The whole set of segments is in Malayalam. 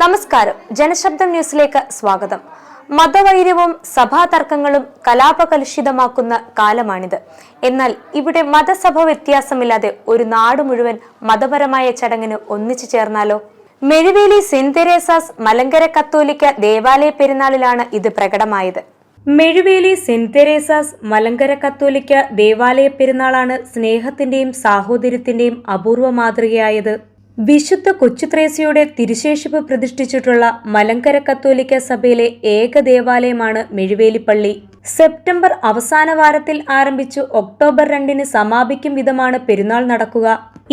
നമസ്കാരം. ജനശബ്ദം ന്യൂസിലേക്ക് സ്വാഗതം. മതവൈര്യവും സഭാതർക്കങ്ങളും കലാപകലുഷിതമാക്കുന്ന കാലമാണിത്. എന്നാൽ ഇവിടെ മതസഭ വ്യത്യാസമില്ലാതെ ഒരു നാട് മുഴുവൻ മതപരമായ ചടങ്ങിന് ഒന്നിച്ചു ചേർന്നാലോ? മെഴുവേലി സെന്റ് തെരേസാസ് മലങ്കര കത്തോലിക്ക ദേവാലയ പെരുന്നാളിലാണ് ഇത് പ്രകടമായത്. മെഴുവേലി സെന്റ് തെരേസാസ് മലങ്കര കത്തോലിക്ക ദേവാലയ പെരുന്നാളാണ് സ്നേഹത്തിന്റെയും സാഹോദര്യത്തിന്റെയും അപൂർവ മാതൃകയായത്. വിശുദ്ധ കൊച്ചുത്രേസ്യയുടെ തിരുശേഷിപ്പ് പ്രതിഷ്ഠിച്ചിട്ടുള്ള മലങ്കര കത്തോലിക്ക സഭയിലെ ഏക ദേവാലയമാണ് മെഴുവേലിപ്പള്ളി. സെപ്റ്റംബർ അവസാന വാരത്തിൽ ആരംഭിച്ച് ഒക്ടോബർ രണ്ടിന് സമാപിക്കും വിധമാണ് പെരുന്നാൾ നടക്കുക.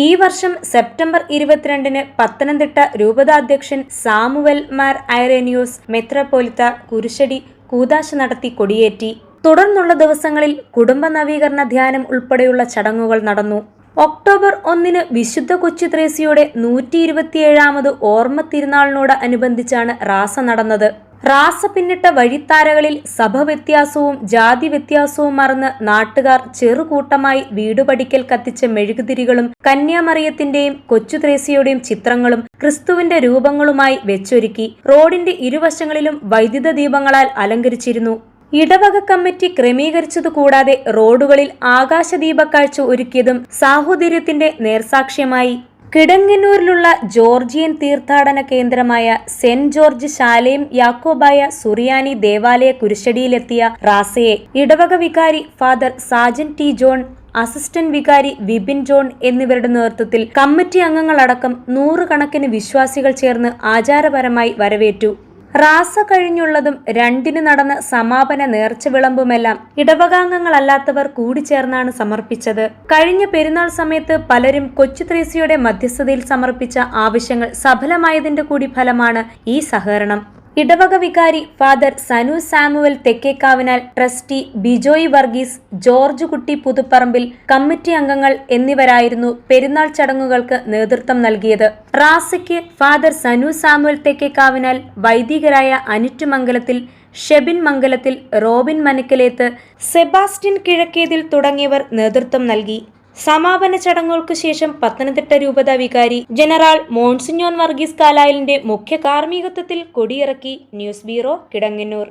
ഈ വർഷം സെപ്റ്റംബർ ഇരുപത്തിരണ്ടിന് പത്തനംതിട്ട രൂപതാധ്യക്ഷൻ സാമുവൽ മാർ ഐറേനിയോസ് മെത്രപോലിത്ത കുരിശടി കൂതാശ നടത്തി കൊടിയേറ്റി. തുടർന്നുള്ള ദിവസങ്ങളിൽ കുടുംബ നവീകരണ ധ്യാനം ഉൾപ്പെടെയുള്ള ചടങ്ങുകൾ നടന്നു. ഒക്ടോബർ ഒന്നിന് വിശുദ്ധ കൊച്ചു ത്രേസ്യയുടെ നൂറ്റി ഇരുപത്തിയേഴാമത് ഓർമ്മ തിരുനാളിനോട് അനുബന്ധിച്ചാണ് റാസ നടന്നത്. റാസ പിന്നിട്ട വഴിത്താരകളിൽ സഭ വ്യത്യാസവും ജാതി വ്യത്യാസവും മറന്ന് നാട്ടുകാർ ചെറുകൂട്ടമായി വീടുപടിക്കൽ കത്തിച്ച മെഴുകുതിരികളും കന്യാമറിയത്തിന്റെയും കൊച്ചു ത്രേസ്യയുടെയും ചിത്രങ്ങളും ക്രിസ്തുവിന്റെ രൂപങ്ങളുമായി വെച്ചൊരുക്കി. റോഡിന്റെ ഇരുവശങ്ങളിലും വൈദ്യുത ദീപങ്ങളാൽ അലങ്കരിച്ചിരുന്നു. ഇടവക കമ്മിറ്റി ക്രമീകരിച്ചതു കൂടാതെ റോഡുകളിൽ ആകാശദീപക്കാഴ്ച ഒരുക്കിയതും സാഹോദര്യത്തിന്റെ നേർസാക്ഷ്യമായി. കിടങ്ങന്നൂരിലുള്ള ജോർജിയൻ തീർത്ഥാടന കേന്ദ്രമായ സെന്റ് ജോർജ് ശാലയും യാക്കോബായ സുറിയാനി ദേവാലയ കുരിശടിയിലെത്തിയ റാസയെ. ഇടവക വികാരി father Sajan T John assistant വികാരി വിപിൻ ജോൺ എന്നിവരുടെ നേതൃത്വത്തിൽ കമ്മിറ്റി അംഗങ്ങളടക്കം നൂറുകണക്കിന് വിശ്വാസികൾ ചേർന്ന് ആചാരപരമായി വരവേറ്റു. റാസ കഴിഞ്ഞുള്ളതും രണ്ടിന് നടന്ന സമാപന നേർച്ച വിളമ്പുമെല്ലാം ഇടവകാംഗങ്ങളല്ലാത്തവർ കൂടിച്ചേർന്നാണ് സമർപ്പിച്ചത്. കഴിഞ്ഞ പെരുന്നാൾ സമയത്ത് പലരും കൊച്ചു ത്രേസ്യയുടെ മധ്യസ്ഥതയിൽ സമർപ്പിച്ച ആവശ്യങ്ങൾ സഫലമായതിന്റെ കൂടി ഫലമാണ് ഈ സഹകരണം. ഇടവക വികാരി father Sanu Samuel Thekkekavinal trustee Bijoy Varghese George Kutty Puthuparambil committee അംഗങ്ങൾ എന്നിവരായിരുന്നു പെരുന്നാൾ ചടങ്ങുകൾക്ക് നേതൃത്വം നൽകിയത്. റാസയ്ക്ക് ഫാദർ സനു സാമുവൽ തെക്കേക്കാവിനാൽ വൈദികരായ അനുറ്റുമംഗലത്തിൽ ഷെബിൻ മംഗലത്തിൽ റോബിൻ മനക്കലേത്ത് സെബാസ്റ്റ്യൻ കിഴക്കേതിൽ തുടങ്ങിയവർ നേതൃത്വം നൽകി. സമാപന ചടങ്ങുകൾക്ക് ശേഷം പത്തനംതിട്ട രൂപത വികാരി ജനറൽ മോൺസിഞ്ഞോൻ വർഗീസ് കാലായലിന്റെ മുഖ്യ കാർമ്മികത്വത്തിൽ കൊടിയിറക്കി ന്യൂസ് ബ്യൂറോ കിടങ്ങന്നൂർ.